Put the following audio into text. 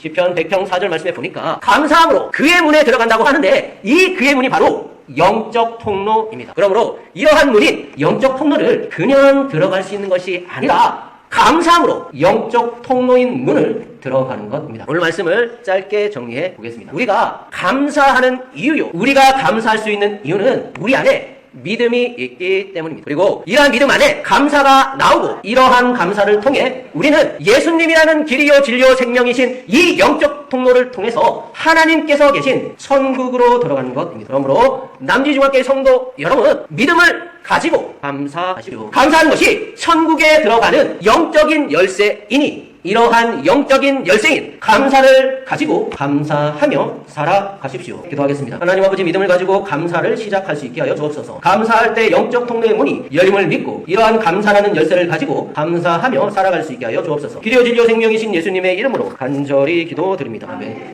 시편 100평 4절 말씀에 보니까 감사함으로 그의 문에 들어간다고 하는데 이 그의 문이 바로 영적 통로입니다. 그러므로 이러한 문인 영적 통로를 그냥 들어갈 수 있는 것이 아니라 감사함으로 영적 통로인 문을 들어가는 것입니다. 오늘 말씀을 짧게 정리해 보겠습니다. 우리가 감사하는 이유요. 우리가 감사할 수 있는 이유는 우리 안에 믿음이 있기 때문입니다. 그리고 이러한 믿음 안에 감사가 나오고 이러한 감사를 통해 우리는 예수님이라는 길이요 진리요 생명이신 이 영적 통로를 통해서 하나님께서 계신 천국으로 들어가는 것입니다. 그러므로 남지중학교의 성도 여러분 믿음을 가지고 감사하시오. 감사하는 것이 천국에 들어가는 영적인 열쇠이니 이러한 영적인 열쇠인 감사를 가지고 감사하며 살아가십시오. 기도하겠습니다. 하나님 아버지 믿음을 가지고 감사를 시작할 수 있게 하여 주옵소서. 감사할 때 영적 통로의 문이 열림을 믿고 이러한 감사라는 열쇠를 가지고 감사하며 살아갈 수 있게 하여 주옵소서. 기리오 진리오 생명이신 예수님의 이름으로 간절히 기도드립니다. 아멘.